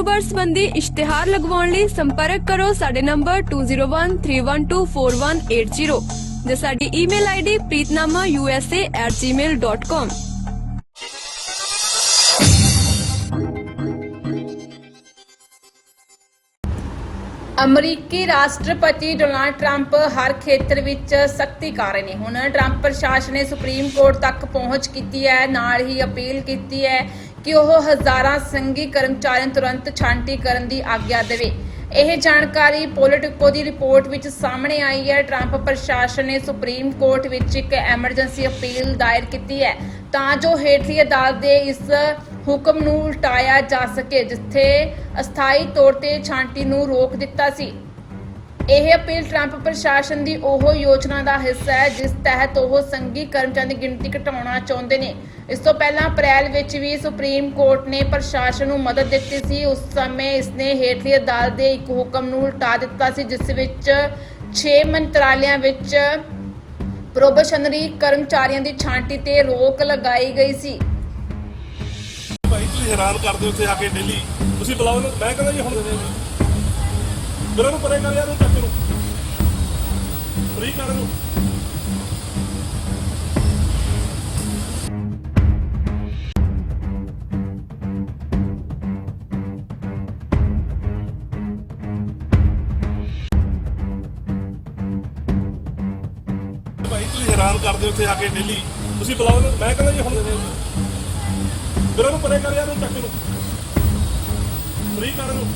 ਕਾਰੋਬਾਰ ਸੰਬੰਧੀ ਇਸ਼ਤਿਹਾਰ ਲਗਵਾਉਣ ਲਈ ਸੰਪਰਕ ਕਰੋ ਸਾਡੇ ਨੰਬਰ 2013124180 ਜਾਂ ਸਾਡੀ ਈਮੇਲ ਆਈਡੀ preetnamausa@gmail.com ਅਮਰੀਕੀ ਰਾਸ਼ਟਰਪਤੀ ਡੋਨਾਲਡ ਟਰੰਪ ਹਰ ਖੇਤਰ ਵਿੱਚ ਸਖਤੀ ਕਰ ਰਹੇ ਨੇ। ਹੁਣ ਟਰੰਪ ਪ੍ਰਸ਼ਾਸਨ ਨੇ ਸੁਪਰੀਮ ਕੋਰਟ ਤੱਕ ਪਹੁੰਚ ਕੀਤੀ ਹੈ, ਨਾਲ ਹੀ ਅਪੀਲ ਕੀਤੀ ਹੈ ਕਿ ਉਹ ਹਜ਼ਾਰਾਂ ਸੰਘੀ ਕਰਮਚਾਰੀਆਂ ਤੁਰੰਤ ਛਾਂਟੀ ਕਰਨ ਦੀ ਆਗਿਆ ਦੇਵੇ। ਇਹ ਜਾਣਕਾਰੀ ਪੋਲੀਟਿਕੋ ਦੀ ਰਿਪੋਰਟ ਵਿੱਚ ਸਾਹਮਣੇ ਆਈ ਹੈ। ਟਰੰਪ ਪ੍ਰਸ਼ਾਸਨ ਨੇ ਸੁਪਰੀਮ ਕੋਰਟ ਵਿੱਚ ਇੱਕ ਐਮਰਜੈਂਸੀ ਅਪੀਲ ਦਾਇਰ ਕੀਤੀ ਹੈ ਤਾਂ ਜੋ ਹੇਠਲੀ ਅਦਾਲਤ ਦੇ ਇਸ ਹੁਕਮ ਨੂੰ ਉਲਟਾਇਆ ਜਾ ਸਕੇ, ਜਿੱਥੇ ਅਸਥਾਈ ਤੌਰ ਤੇ ਛਾਂਟੀ ਨੂੰ ਰੋਕ ਦਿੱਤਾ ਸੀ। ਇਹ ਅਪੀਲ ਟਰੰਪ ਪ੍ਰਸ਼ਾਸਨ ਦੀ ਉਹ ਯੋਜਨਾ ਦਾ ਹਿੱਸਾ ਹੈ, ਜਿਸ ਤਹਿਤ ਉਹ ਸੰਘੀ ਕਰਮਚਾਰੀਆਂ ਦੀ ਗਿਣਤੀ ਘਟਾਉਣਾ ਚਾਹੁੰਦੇ ਨੇ। ਇਸ ਤੋਂ ਪਹਿਲਾਂ ਅਪ੍ਰੈਲ ਵਿੱਚ ਵੀ ਸੁਪਰੀਮ ਕੋਰਟ ਨੇ ਪ੍ਰਸ਼ਾਸਨ ਨੂੰ ਮਦਦ ਦਿੱਤੀ ਸੀ। ਉਸ ਸਮੇਂ ਇਸਨੇ ਹੇਠਲੀ ਅਦਾਲਤ ਦੇ ਇੱਕ ਹੁਕਮ ਨੂੰ ਉਲਟਾ ਦਿੱਤਾ ਸੀ, ਜਿਸ ਵਿੱਚ 6 ਮੰਤਰਾਲਿਆਂ ਵਿੱਚ ਪ੍ਰੋਬੇਸ਼ਨਰੀ ਕਰਮਚਾਰੀਆਂ ਦੀ ਛਾਂਟੀ ਤੇ ਰੋਕ ਲਗਾਈ ਗਈ ਸੀ। ਭਾਈ, ਤੁਸੀਂ ਹੈਰਾਨ ਕਰਦੇ ਹੋ ਉੱਥੇ ਆ ਕੇ ਡੇਲੀ ਤੁਸੀਂ ਬੁਲਾਓ ਮੈਂ ਕਹਿੰਦਾ ਜੀ ਹੁਣ ਫਿਰ ਉਹਨੂੰ ਪਰੇ ਕਰ ਯਾਰ ਉਹ ਚੱਕ ਨੂੰ। ਫ੍ਰੀ ਕਰ ਨੂੰ ਭਾਈ, ਤੁਸੀਂ ਹੈਰਾਨ ਕਰਦੇ ਹੋ ਉੱਥੇ ਆ ਕੇ ਡੇਲੀ। ਤੁਸੀਂ ਬੁਲਾਓ ਨਾ ਮੈਂ ਕਹਿੰਦਾ ਜੀ ਹੁਣ ਫਿਰ ਉਹਨੂੰ ਪਰੇ ਕਰ ਯਾਰ ਉਹ ਚੱਕ ਨੂੰ। ਫ੍ਰੀ ਕਰ ਨੂੰ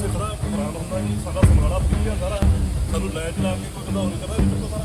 15 ਖੜਾ ਹੈਰਾਨ ਹੁੰਦਾ ਜੀ, ਸਾਡਾ ਸਮਰਾਲਾ ਫ੍ਰੀ ਸਾਰਾ ਸਾਨੂੰ ਲੈ ਚਲਾ ਕੇ ਕੋਈ ਵਧਾਉਣ ਕਰਦਾ ਇਹ ਸਾਰਾ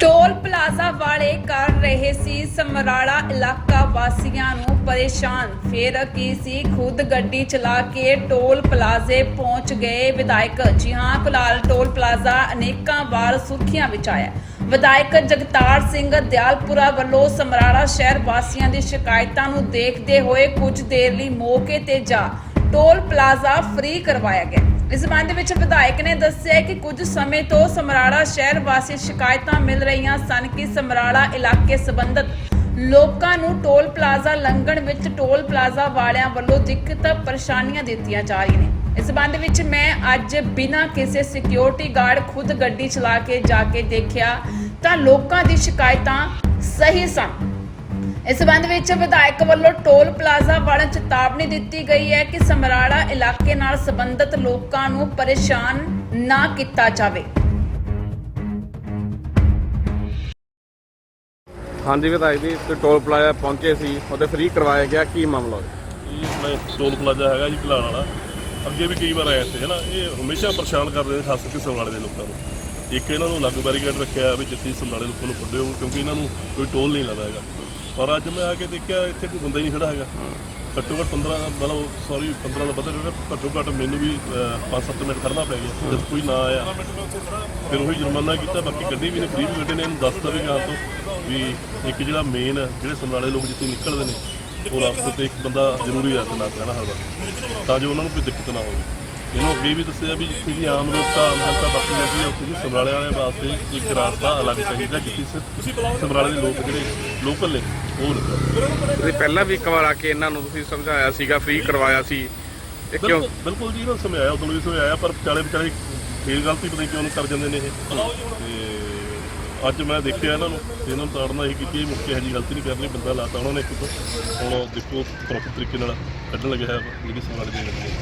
ਟੋਲ ਪਲਾਜ਼ਾ ਵਾਲੇ ਕਰ ਰਹੇ ਸੀ ਸਮਰਾਲਾ ਇਲਾਕਾ ਵਾਸੀਆਂ ਨੂੰ ਪਰੇਸ਼ਾਨ। ਫੇਰ ਕੀ ਸੀ? ਖੁਦ ਗੱਡੀ ਚਲਾ ਕੇ ਟੋਲ ਪਲਾਜ਼ੇ ਪਹੁੰਚ ਗਏ ਵਿਧਾਇਕ। ਜੀ ਹਾਂ, ਕੁਲਾਲ, ਟੋਲ ਪਲਾਜ਼ਾ ਅਨੇਕਾਂ ਵਾਰ ਸੁਰਖੀਆਂ ਵਿੱਚ ਆਇਆ। ਵਿਧਾਇਕ ਜਗਤਾਰ ਸਿੰਘ ਦਿਆਲਪੁਰਾ ਵੱਲੋਂ ਸਮਰਾਲਾ ਸ਼ਹਿਰ ਵਾਸੀਆਂ ਦੀ ਸ਼ਿਕਾਇਤਾਂ ਨੂੰ ਦੇਖਦੇ ਹੋਏ ਕੁਝ ਦੇਰ ਲਈ ਮੌਕੇ ਤੇ ਜਾ ਟੋਲ ਪਲਾਜ਼ਾ ਫ੍ਰੀ ਕਰਵਾਇਆ ਗਿਆ। ਇਸ ਸੰਬੰਧ ਵਿੱਚ ਵਿਧਾਇਕ ਨੇ ਦੱਸਿਆ ਕਿ ਕੁਝ ਸਮੇਂ ਤੋਂ ਸਮਰਾਲਾ ਸ਼ਹਿਰ ਵਾਸੀ ਸ਼ਿਕਾਇਤਾਂ ਮਿਲ ਰਹੀਆਂ ਸਨ ਕਿ ਸਮਰਾਲਾ ਇਲਾਕੇ ਸੰਬੰਧਤ ਲੋਕਾਂ ਨੂੰ ਟੋਲ ਪਲਾਜ਼ਾ ਲੰਘਣ ਵਿੱਚ ਟੋਲ ਪਲਾਜ਼ਾ ਵਾਲਿਆਂ ਵੱਲੋਂ ਦਿੱਕਤ ਪਰੇਸ਼ਾਨੀਆਂ ਦਿੱਤੀਆਂ ਜਾ ਰਹੀਆਂ ਨੇ। ਇਸ ਸੰਬੰਧ ਵਿੱਚ ਮੈਂ ਅੱਜ ਬਿਨਾਂ ਕਿਸੇ ਸਿਕਿਉਰਿਟੀ ਗਾਰਡ ਖੁਦ ਗੱਡੀ ਚਲਾ ਕੇ ਜਾ ਕੇ ਦੇਖਿਆ ਤਾਂ ਲੋਕਾਂ ਦੀ ਸ਼ਿਕਾਇਤਾਂ ਸਹੀ ਸਨ। ਇਸ ਸੰਬੰਧ ਵਿੱਚ ਵਿਧਾਇਕ ਵੱਲੋਂ ਟੋਲ ਪਲਾਜ਼ਾ ਵਾਲਾ ਚੇਤਾਵਨੀ ਦਿੱਤੀ ਗਈ ਹੈ ਕਿ ਸਮਰਾਲਾ ਇਲਾਕੇ ਨਾਲ ਸੰਬੰਧਿਤ ਲੋਕਾਂ ਨੂੰ ਪਰੇਸ਼ਾਨ ਨਾ ਕੀਤਾ ਜਾਵੇ। ਹਾਂਜੀ ਵਿਧਾਇਕ ਜੀ, ਤੇ ਟੋਲ ਪਲਾਜ਼ਾ ਪਹੁੰਚੇ ਸੀ, ਉਹਦੇ ਫ੍ਰੀ ਕਰਵਾਇਆ ਗਿਆ, ਕੀ ਮਾਮਲਾ? ਇਹ ਆਪਣਾ ਟੋਲ ਪਲਾਜ਼ਾ ਹੈਗਾ ਜੀ ਭਲਾਣ ਵਾਲਾ। ਅੱਗੇ ਵੀ ਕਈ ਵਾਰ ਆਇਆ ਇੱਥੇ ਹੈ ਨਾ ਇਹ ਹਮੇਸ਼ਾ ਪਰੇਸ਼ਾਨ ਕਰਦੇ ਨੇ, ਖਾਸ ਕਰਕੇ ਸਮਰਾਲੇ ਦੇ ਲੋਕਾਂ ਨੂੰ। ਇੱਕ ਇਹਨਾਂ ਨੂੰ ਅਲੱਗ ਬੈਰੀਕੇਡ ਰੱਖਿਆ ਵੀ ਜਿੱਥੇ ਸਮਰਾਲੇ ਲੋਕਾਂ ਨੂੰ ਫੜਿਓ ਕਿਉਂਕਿ ਇਹਨਾਂ ਨੂੰ ਕੋਈ ਟੋਲ ਨਹੀਂ ਲੱਗਦਾ ਹੈਗਾ। ਪਰ ਅੱਜ ਮੈਂ ਆ ਕੇ ਦੇਖਿਆ, ਇੱਥੇ ਕੋਈ ਬੰਦਾ ਹੀ ਨਹੀਂ ਖੜਾ ਹੈਗਾ। ਘੱਟੋ ਘੱਟ 15 ਮਤਲਬ ਸੌਰੀ 15 ਦਾ ਬਦਲ ਘੱਟੋ, ਘੱਟ ਮੈਨੂੰ ਵੀ 5-7 ਮਿੰਟ ਖੜਨਾ ਪੈ ਗਿਆ। ਜਦ ਕੋਈ ਨਾ ਆਇਆ, ਫਿਰ ਉਹੀ ਜੁਰਮਾਨਾ ਕੀਤਾ, ਬਾਕੀ ਗੱਡੀ ਵੀ ਨੇ ਫ੍ਰੀ ਵੀ ਗੱਡੇ ਨੇ, ਇਹਨੂੰ ਦੱਸਤਾ ਵੀ ਗਾਂ ਤੋਂ। ਵੀ ਇੱਕ ਜਿਹੜਾ ਮੇਨ ਜਿਹੜੇ ਸਮਰਾਲੇ ਲੋਕ ਜਿੱਥੇ ਨਿਕਲਦੇ ਨੇ ਉਹ ਰਸਤੇ ਤੇ ਇੱਕ ਬੰਦਾ ਜ਼ਰੂਰੀ ਰੱਖ ਲਾ ਕਹਿਣਾ ਹਰਦਾ ਤਾਂ ਜੋ ਉਹਨਾਂ ਨੂੰ ਕੋਈ ਦਿੱਕਤ ਨਾ ਹੋਵੇ। ਇਹਨੂੰ ਅੱਗੇ ਵੀ ਦੱਸਿਆ ਵੀ ਜਿੱਥੇ ਵੀ ਆਮ ਲੋਕ ਤਾਂ ਆਮ ਜਨਤਾ ਬਾਕੀ ਜਾਂਦੀ ਹੈ ਉੱਥੇ ਵੀ ਸਮਰਾਲੇ ਵਾਲਿਆਂ ਵਾਸਤੇ ਇੱਕ ਰਸਤਾ ਅਲੱਗ ਚਾਹੀਦਾ ਜਿੱਥੇ ਸਮਰਾਲੇ ਦੇ ਲੋਕ ਜਿਹੜੇ ਲੋਕਲ ਨੇ ਉਹ ਨਿਕਲਣ ਤੁਸੀਂ ਪਹਿਲਾਂ ਵੀ ਇੱਕ ਵਾਰ ਆ ਕੇ ਇਹਨਾਂ ਨੂੰ ਤੁਸੀਂ ਸਮਝਾਇਆ ਸੀਗਾ ਫ੍ਰੀ ਕਰਵਾਇਆ ਸੀ। ਇਹ ਕਿਉਂ? ਬਿਲਕੁਲ ਜੀ ਇਹਨਾਂ ਸਮਝਾਇਆ ਉਦੋਂ ਵੀ ਸਮਝਾਇਆ ਪਰ ਵਿਚਾਲੇ ਵਿਚਾਲੇ ਫੇਰ ਗਲਤੀ ਪਤਾ ਨਹੀਂ ਕਿਉਂ ਕਰ ਜਾਂਦੇ ਨੇ ਇਹ। ਤੇ ਅੱਜ ਮੈਂ ਦੇਖਿਆ ਇਹਨਾਂ ਨੂੰ ਇਹਨਾਂ ਨੂੰ ਤਾੜਨਾ ਹੀ ਕੀਤੀ ਮੁੱਕੇ ਹਜੀ ਗਲਤੀ ਨਹੀਂ ਕਰਨੀ, ਬੰਦਾ ਲਾਤਾ ਉਹਨਾਂ ਨੇ ਇੱਕ ਹੁਣ ਦੇਖੋ ਪ੍ਰੋਪਰ ਤਰੀਕੇ ਨਾਲ ਕੱਢਣ ਲੱਗਿਆ ਹੈ, ਜਿਹੜੀ ਸਮਾਲ ਦੇ ਲੱਗੇ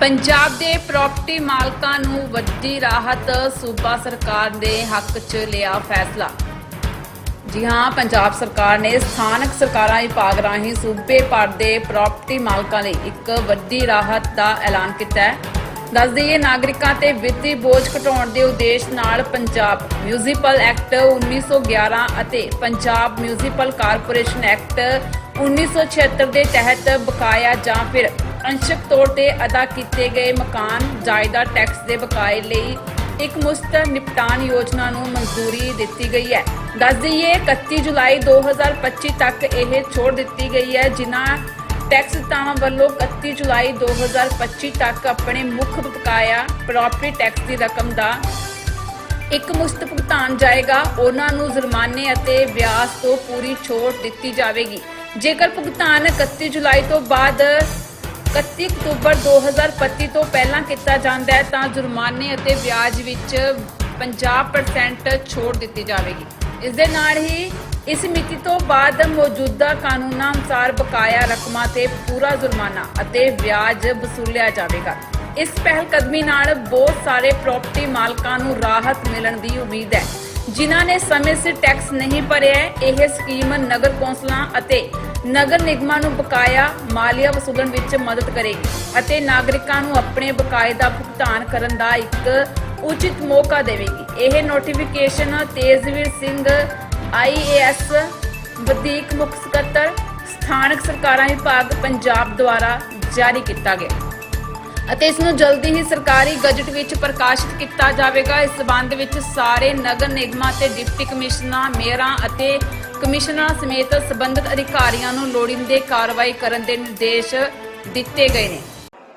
ਪੰਜਾਬ ਦੇ ਪ੍ਰਾਪਰਟੀ ਮਾਲਕਾਂ ਨੂੰ ਵੱਡੀ ਰਾਹਤ, ਸੂਬਾ ਸਰਕਾਰ ਨੇ ਹੱਕ 'ਚ ਲਿਆ ਫੈਸਲਾ। ਜੀ ਹਾਂ, ਪੰਜਾਬ ਸਰਕਾਰ ਨੇ ਸਥਾਨਕ ਸਰਕਾਰਾਂ ਵਿਭਾਗ ਰਾਹੀਂ ਸੂਬੇ ਭਰ ਦੇ ਪ੍ਰਾਪਰਟੀ ਮਾਲਕਾਂ ਲਈ ਇੱਕ ਵੱਡੀ ਰਾਹਤ ਦਾ ਐਲਾਨ ਕੀਤਾ ਹੈ। ਦੱਸ ਦਈਏ, ਨਾਗਰਿਕਾਂ ਤੇ ਵਿੱਤੀ ਬੋਝ ਘਟਾਉਣ ਦੇ ਉਦੇਸ਼ ਨਾਲ ਪੰਜਾਬ ਮਿਊਨਿਸਪਲ ਐਕਟ 1911 ਅਤੇ ਪੰਜਾਬ ਮਿਊਨਿਸਪਲ ਕਾਰਪੋਰੇਸ਼ਨ ਐਕਟ 1976 ਦੇ ਤਹਿਤ ਬਕਾਇਆ ਜਾਂ ਫਿਰ ਅੰਸ਼ਕ ਤੌਰ ਤੇ ਅਦਾ ਕੀਤੇ ਗਏ ਮਕਾਨ ਜਾਇਦਾਦ ਟੈਕਸ ਦੇ ਬਕਾਏ ਲਈ ਇੱਕ ਮੁਸਤ ਨਿਪਟਾਨ ਯੋਜਨਾ ਨੂੰ ਮਨਜ਼ੂਰੀ ਦਿੱਤੀ ਗਈ ਹੈ। ਦੱਸ ਦਈਏ 31 ਜੁਲਾਈ 2025 ਤੱਕ ਇਹ ਛੋੜ ਦਿੱਤੀ ਗਈ ਹੈ, ਜਿਨ੍ਹਾਂ ਟੈਕਸ ਦਾਤਾਵਾਂ ਵੱਲੋਂ 31 ਜੁਲਾਈ 2025 ਤੱਕ ਆਪਣੇ ਮੁੱਖ ਬਕਾਇਆ ਪ੍ਰਾਪਰਟੀ ਟੈਕਸ ਦੀ ਰਕਮ ਦਾ ਇੱਕ ਮੁਸ਼ਤ ਭੁਗਤਾਨ ਜਾਏਗਾ। ਉਹਨਾਂ ਨੂੰ ਜੁਰਮਾਨੇ ਅਤੇ ਵਿਆਜ ਤੋਂ ਪੂਰੀ ਛੋਟ ਦਿੱਤੀ ਜਾਵੇਗੀ। ਜੇਕਰ ਭੁਗਤਾਨ 31 ਜੁਲਾਈ ਤੋਂ ਬਾਅਦ 31 ਅਕਤੂਬਰ 2025 ਤੋਂ ਪਹਿਲਾਂ ਕੀਤਾ ਜਾਂਦਾ ਹੈ, ਤਾਂ ਜੁਰਮਾਨੇ ਅਤੇ ਵਿਆਜ ਵਿੱਚ 50% ਛੋਟ ਦਿੱਤੀ ਜਾਵੇਗੀ। ਇਸ ਦੇ ਨਾਲ ਹੀ ਇਸ ਮਿਤੀ ਤੋਂ ਬਾਅਦ ਮੌਜੂਦਾ ਕਾਨੂੰਨਾਂ ਅਨੁਸਾਰ ਬਕਾਇਆ ਰਕਮਾਂ ਤੇ ਪੂਰਾ ਜੁਰਮਾਨਾ ਅਤੇ ਵਿਆਜ ਵਸੂਲਿਆ ਜਾਵੇਗਾ। ਇਸ ਪਹਿਲ ਕਦਮੀ ਨਾਲ ਬਹੁਤ ਸਾਰੇ ਪ੍ਰਾਪਰਟੀ ਮਾਲਕਾਂ ਨੂੰ ਰਾਹਤ ਮਿਲਣ ਦੀ ਉਮੀਦ ਹੈ। ਜਿਨ੍ਹਾਂ ਨੇ ਸਮੇਂ ਸਿਰ ਟੈਕਸ ਨਹੀਂ ਭਰਿਆ ਇਹ ਸਕੀਮ ਨਗਰ ਕੌਂਸਲਾਂ ਅਤੇ ਨਗਰ ਨਿਗਮਾਂ ਨੂੰ ਬਕਾਇਆ ਮਾਲੀਆ ਵਸੂਲਣ ਵਿੱਚ ਮਦਦ ਕਰੇਗੀ ਅਤੇ ਨਾਗਰਿਕਾਂ ਨੂੰ ਆਪਣੇ ਬਕਾਏ ਦਾ ਭੁਗਤਾਨ ਕਰਨ ਦਾ ਇੱਕ ਉਚਿਤ ਮੌਕਾ ਦੇਵੇਗੀ। ਇਹ ਨੋਟੀਫਿਕੇਸ਼ਨ ਤੇਜਵੀਰ ਸਿੰਘ ਆਈਏਐਸ ਵਧੀਕ ਮੁੱਖ ਸਕੱਤਰ ਸਥਾਨਕ ਸਰਕਾਰਾਂ ਵਿਭਾਗ ਪੰਜਾਬ ਦੁਆਰਾ ਜਾਰੀ ਕੀਤਾ ਗਿਆ ਅਤੇ ਇਸ ਨੂੰ ਜਲਦੀ ਹੀ ਸਰਕਾਰੀ ਗਜਟ ਵਿੱਚ ਪ੍ਰਕਾਸ਼ਿਤ ਕੀਤਾ ਜਾਵੇਗਾ ਇਸ ਸਬੰਧ ਵਿੱਚ ਸਾਰੇ ਨਗਰ ਨਿਗਮਾਂ ਤੇ ਡਿਪਟੀ ਕਮਿਸ਼ਨਰਾਂ ਮੇਅਰਾਂ ਅਤੇ ਕਮਿਸ਼ਨਰਾਂ ਸਮੇਤ ਸੰਬੰਧਿਤ ਅਧਿਕਾਰੀਆਂ ਨੂੰ ਲੋੜੀਂਦੇ ਕਾਰਵਾਈ ਕਰਨ ਦੇ ਨਿਰਦੇਸ਼ ਦਿੱਤੇ ਗਏ ਨੇ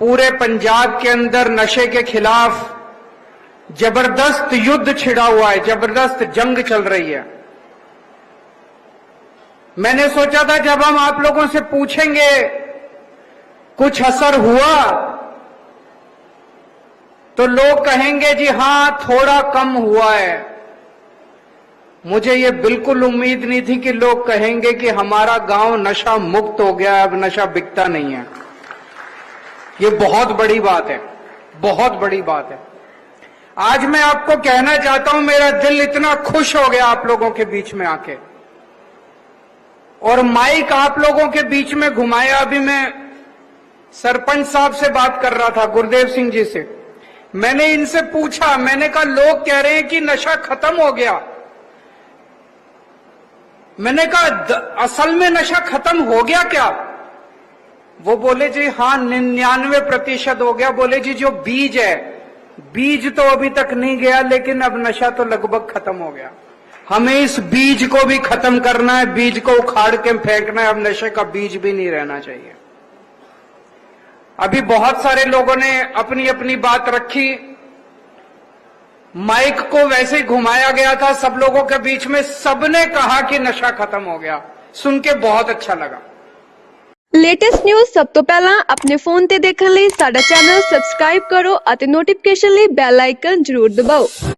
पूरे पंजाब के अंदर नशे के खिलाफ जबरदस्त युद्ध छिड़ा हुआ है जबरदस्त जंग चल रही है मैंने सोचा था जब हम आप लोगों से पूछेंगे, कुछ असर हुआ? तो लोग कहेंगे, जी हाँ, थोड़ा कम हुआ है। मुझे ये बिल्कुल उम्मीद नहीं थी कि लोग कहेंगे कि हमारा गाँव नशा मुक्त हो गया अब नशा बिकता नहीं है। ये बहुत बड़ी बात है, बहुत बड़ी बात है। आज मैं आपको कहना चाहता हूँ, मेरा दिल इतना खुश हो गया आप लोगों के बीच में आके। और माइक आप लोगों के बीच में घुमाया अभी मैं सरपंच साहब से बात कर रहा था, गुरुदेव सिंह जी से। मैंने इनसे पूछा, मैंने कहा, लोग कह रहे हैं कि नशा खत्म हो गया। मैंने कहा असल में नशा खत्म हो गया क्या? वो बोले, जी हाँ निन्यानवे प्रतिशत हो गया। बोले, जी, जो बीज है, बीज तो अभी तक नहीं गया, लेकिन अब नशा तो लगभग खत्म हो गया। हमें इस बीज को भी खत्म करना है बीज को उखाड़ के फेंकना है अब नशे का बीज भी नहीं रहना चाहिए अभी बहुत सारे लोगों ने अपनी अपनी बात रखी माइक को वैसे ही घुमाया गया था सब लोगों के बीच में सबने कहा कि नशा खत्म हो गया सुन के बहुत अच्छा लगा ਲੇਟੈਸਟ ਨਿਊਜ਼ ਸਭ ਤੋਂ ਪਹਿਲਾਂ ਆਪਣੇ ਫੋਨ ਤੇ ਦੇਖਣ ਲਈ ਸਾਡਾ ਚੈਨਲ ਸਬਸਕ੍ਰਾਈਬ ਕਰੋ ਅਤੇ ਨੋਟੀਫਿਕੇਸ਼ਨ ਲਈ ਬੈਲ ਆਈਕਨ ਜ਼ਰੂਰ ਦਬਾਓ